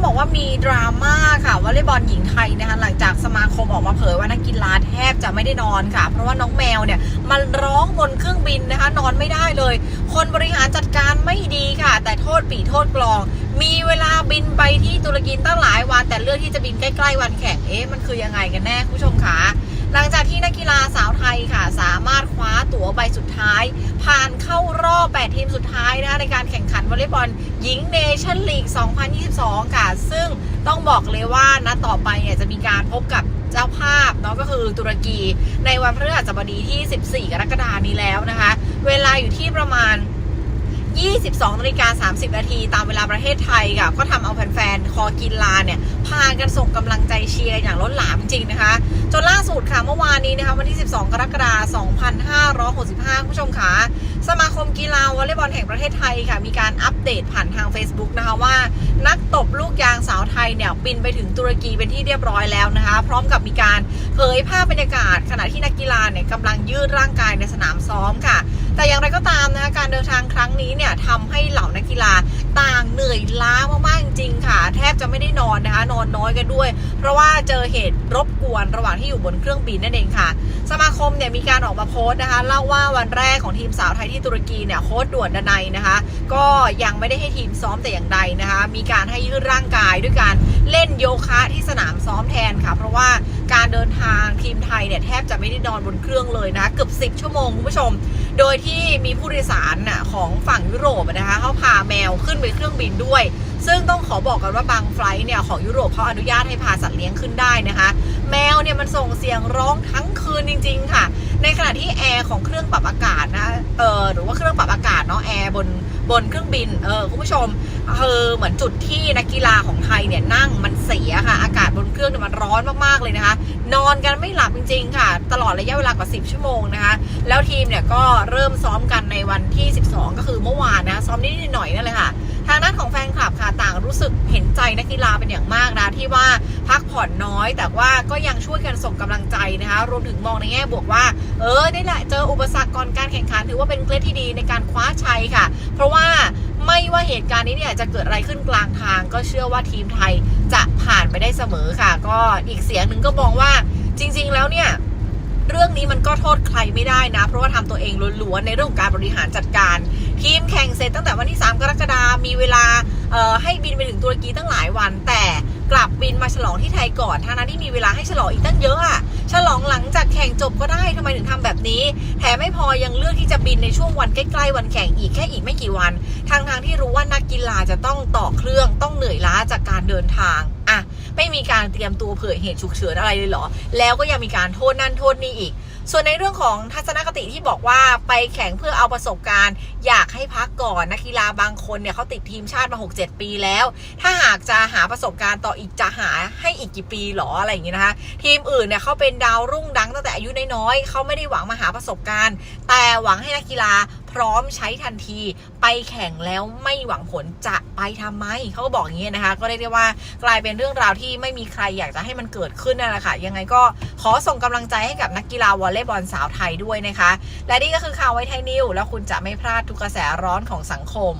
ต้องบอกว่ามีดราม่าค่ะวอลเลย์บอลหญิงไทยนะคะหลังจากสมาคมออกมาเผยว่านักกีฬาแทบจะไม่ได้นอนค่ะ เพราะว่าน้องแมวเนี่ยมันร้องบนเครื่องบินนะคะ นอนไม่ได้เลย คนบริหารจัดการไม่ดีค่ะ แต่โทษปีโทษกลอง มีเวลาบินไปที่ตุรกีตั้งหลายวัน แต่เลือกที่จะบินใกล้ๆวันแข่งเอ๊ะมันคือยังไงกันแน่คุณผู้ชมคะหลังจากที่นักกีฬาสาวไทยค่ะ สามารถคว้าตั๋วใบสุดท้าย ผ่านเข้ารอบ 8 ทีมสุดท้ายนะคะในการแข่งขันวอลเลย์บอล หญิงเนชั่นลีก 2022 ค่ะ ซึ่งต้องบอกเลยว่านัดต่อไปเนี่ยจะมีการพบกับเจ้าภาพเนาะก็คือตุรกีในวันพฤหัสบดีที่ 14 กรกฎานี้แล้วนะคะ เวลาอยู่ที่ประมาณ 22นาฬิกา30 นาที ตามเวลาประเทศไทยค่ะ ก็ทำเอาแฟนๆ คอกีฬาเนี่ย พากันส่งกำลังใจเชียร์อย่างล้นหลามจริงนะคะ จนล่าสุดค่ะ เมื่อวานนี้นะคะ วันที่ 12 กรกฎาคม 2565 คุณผู้ชมคะสมาคมกีฬาวอลเลย์บอลแห่งประเทศไทยค่ะ มีการอัปเดตผ่านทาง Facebook นะคะว่า นักตบลูกยางสาวไทยเนี่ยบินไปถึงตุรกีเป็นที่เรียบร้อยแล้วนะคะ พร้อมกับมีการเผยภาพบรรยากาศ ขณะที่นักกีฬาเนี่ยกำลังยืดร่างกายในสนามซ้อมค่ะ แต่อย่างไรก็ตามนะคะการเดินทางครั้งนี้เนี่ยทำให้เหล่านักกีฬาต่างเหนื่อยล้ามาก บจะไม่ได้นอนนะคะ นอนน้อยกันด้วย เพราะว่าเจอเหตุรบกวนระหว่างที่อยู่บนเครื่องบินนั่นเองค่ะ สมาคมเนี่ยมีการออกมาโพสต์นะคะเล่าว่าวันแรกของทีมสาวไทยที่ตุรกีเนี่ยโค้ชด่วนดนัยนะคะ ก็ยังไม่ได้ให้ทีมซ้อมแต่อย่างใดนะคะ มีการให้ยืดร่างกายด้วยการเล่นโยคะที่สนามซ้อมแทนค่ะ เพราะว่าการเดินทางทีมไทยเนี่ยแทบจะไม่ได้นอนบนเครื่องเลยนะเกือบ 10 ชั่วโมงคุณผู้ชม โดยที่มีผู้โดยสารน่ะของฝั่งยุโรปนะคะเขาพาแมวขึ้นไปเครื่องบินด้วย ซึ่งต้องขอบอกกันว่าบางไฟลท์เนี่ยของยุโรปเขาอนุญาตให้พาสัตว์เลี้ยงขึ้นได้นะคะ แมวเนี่ยมันส่งเสียงร้องทั้งคืนจริง ๆ ค่ะ ในขณะที่แอร์ของเครื่องปรับอากาศนะเออหรือว่าเครื่องปรับอากาศเนาะแอร์บนบนเครื่องบิน เออคุณผู้ชมคือเหมือนจุดที่นักกีฬาของไทยเนี่ยนั่งมันเสียค่ะ อากาศบนเครื่องเนี่ยมันร้อนมากๆเลยนะคะ นอนกันไม่หลับจริง ๆ ค่ะ ตลอดระยะเวลากว่า 10 ชั่วโมงนะคะ แล้วทีมเนี่ยก็เริ่มซ้อมกันในวันที่ 12 ก็คือเมื่อวานนะ ซ้อมนิดๆหน่อยๆนั่นเลยค่ะ ทางด้านของแฟนคลับค่ะต่างรู้สึกเห็นใจนักกีฬาเป็นอย่างมากนะที่ว่าพักผ่อนน้อย แต่ว่าก็ยังช่วยกันส่งกำลังใจนะคะ รวมถึงมองในแง่บวกว่า เออนี่แหละเจออุปสรรคก่อนการแข่งขันถือว่าเป็นเคล็ดที่ดีในการคว้าชัยค่ะ เพราะว่าไม่ว่าเหตุการณ์นี้เนี่ยจะเกิดอะไรขึ้นกลางทาง ก็เชื่อว่าทีมไทยจะผ่านไปได้เสมอค่ะ ก็อีกเสียงหนึ่งก็มองว่าจริง ๆ แล้วเนี่ย เรื่องนี้มันก็โทษใครไม่ได้นะ เพราะว่าทำตัวเองล้วนๆในเรื่องของการบริหารจัดการ ทีมแข่งเสร็จตั้งแต่วันที่ 3 กรกฎาคมมีเวลาให้บินไปถึงตุรกีตั้งหลายวัน แต่กลับบินมาฉลองที่ไทยก่อนทั้งนั้นที่มีเวลาให้ฉลองอีกตั้งเยอะอะ ฉลองหลังจากแข่งจบก็ได้ทำไมถึงทำแบบนี้ แถมไม่พอยังเลือกที่จะบินในช่วงวันใกล้ๆวันแข่งอีกแค่อีกไม่กี่วันทางทางที่รู้ว่านักกีฬาจะต้องต่อเครื่องต้องเหนื่อยล้าจากการเดินทางอะไม่มีการเตรียมตัวเผื่อเหตุฉุกเฉินอะไรเลยเหรอ แล้วก็ยังมีการโทษนั่นโทษนี่อีก ส่วนในเรื่องของทัศนคติที่บอกว่าไปแข่งเพื่อเอาประสบการณ์ อยากให้พักก่อนนักกีฬาบางคนเนี่ยเขาติดทีมชาติมา 6-7 ปีแล้ว ถ้าหากจะหาประสบการณ์ต่ออีกจะหาให้อีกกี่ปีหรออะไรอย่างงี้นะคะ ทีมอื่นเนี่ยเขาเป็นดาวรุ่งดังตั้งแต่อายุน้อยๆเขาไม่ได้หวังมาหาประสบการณ์ แต่หวังให้นักกีฬาพร้อมใช้ทันทีไปแข่งแล้วไม่หวังผลจะไปทำไมเขาก็บอกอย่างนี้นะคะ ก็เรียกได้ว่ากลายเป็นเรื่องราวที่ไม่มีใครอยากจะให้มันเกิดขึ้นนั่นแหละค่ะ ยังไงก็ขอส่งกำลังใจให้กับนักกีฬาวอลเลย์บอลสาวไทยด้วยนะคะ และนี่ก็คือข่าวไว้ไทยนิวแล้วคุณจะไม่พลาดทุกกระแสร้อนของสังคม